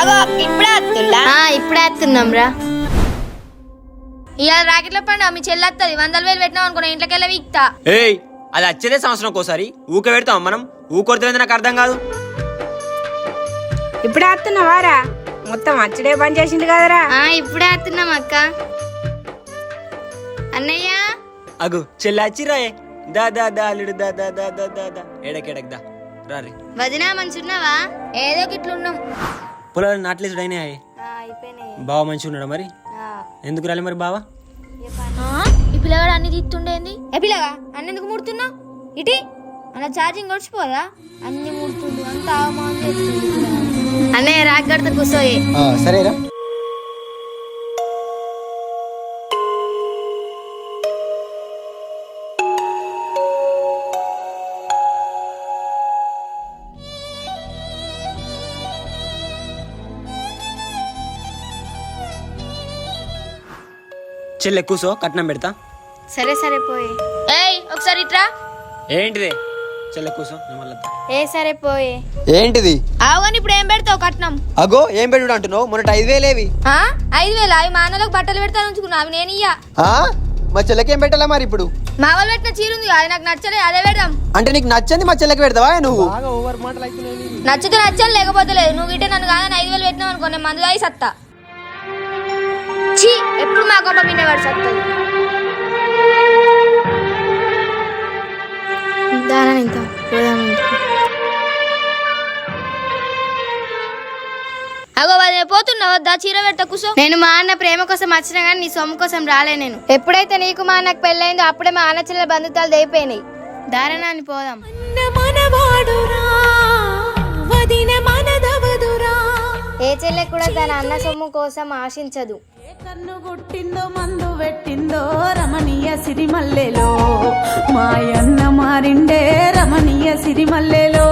అగో ఇప్పుడే వస్తుందా ఆ, ఇప్పుడే వస్తున్నాం రా. ఇవాళ రాకెట్ల పండుగ మీ చెల్లెత్తది వందల వేలు పెట్టినాం అనుకున్నా ఇంట్లోకి వెళ్ళి వీక్తా. ఏయ్ అది వచ్చేదే సంవత్సరం ఒకసారి ఊక పెడతాం మనం. ఊకొడితే నాకు అర్థం కాదు. ఇప్పుడే వస్తున్నావారా మొత్తం అచ్చడే పని చేసింది కదరా. ఆ, ఇప్పుడే వస్తున్నాం అక్క. అన్నయ్య? అగు చెల్లి వచ్చిరాయే దా దా దా అల్లుడు దా దా దా దా దా దా. ఎడకెడక్ దా. రారి వదినా మంచున్నావా ఏదో ఇట్లున్నాం పొలాలు నాట్లేసుడు అయినా అయిపోయినాయి. బావ మంచిగా ఉన్నాడా మరి ఎందుకు రాలే మరి బావ? ఈ పిల్లగాడు అన్ని తీస్తుండేంది ఏ పిల్లగా? అన్ని ఎందుకు ముడుతున్నావు? ఇటీ? అలా ఛార్జింగ్ గడిచిపోదా అన్ని ముడుతుండు అంత అవమానం. అన్నయ్య రాకడితో కూర్చోయి. సరేరా. చెల్లె కూసో కట్నం పెడతా. సరే సరే పోయి. ఏయ్ ఒకసారి ఇట్రా. ఏంటిది? చెల్లె కూసో. ఏ సరే పోయి. ఏంటిది? ఆవుగాని ఇప్పుడు ఏం పెడతావు కట్నం? అగో ఏం పెట్టుడు అంటున్నావు? మొన్నటి ఐదు వేలేవి. ఆ? ఐదు వేలు? అవి మా అన్నలకు బట్టలు పెడతాను ఉంచుకున్నా అవి నేను ఇయ్యా. ఆ? మా చెల్లెకేం పెట్టాలా మరి ఇప్పుడు? మా వాళ్ళు పెట్టిన చీర ఉంది అది నాకు నచ్చలే అదే పెడదాం. అంటే నీకు నచ్చింది మా చెల్లెకి పెడతావా నువ్వు? నచ్చితే నచ్చాలి లేకపోతే లేదు. నువ్వు ఇటే నన్ను కాదని ఐదు వేలు పెట్టినావు అనుకో నేను మందు తాగి సత్తా. ఛీ ఎప్పుడు మా గొప్ప పోదాం ఇంటికి. అగో పోతున్నావు? చీర పెట్ట కూసో. నేను మా అన్న ప్రేమ కోసం వచ్చినా కానీ నీ సొమ్ము కోసం రాలే నేను. ఎప్పుడైతే నీకు మా అన్నకు పెళ్ళైందో అప్పుడే మా అన్న చెల్లెల బంధుత్వాలు దైపోయినాయి దారణాన్ని పోదాం. ఏ చెల్లె కూడా తన అన్న సొమ్ము కోసం ఆశించదు. కన్ను గుట్టిందో మందు పెట్టిందో రమణీయ సిరిమల్లెలో. మాయన్న మారిండే రమణీయ సిరిమల్లెలో.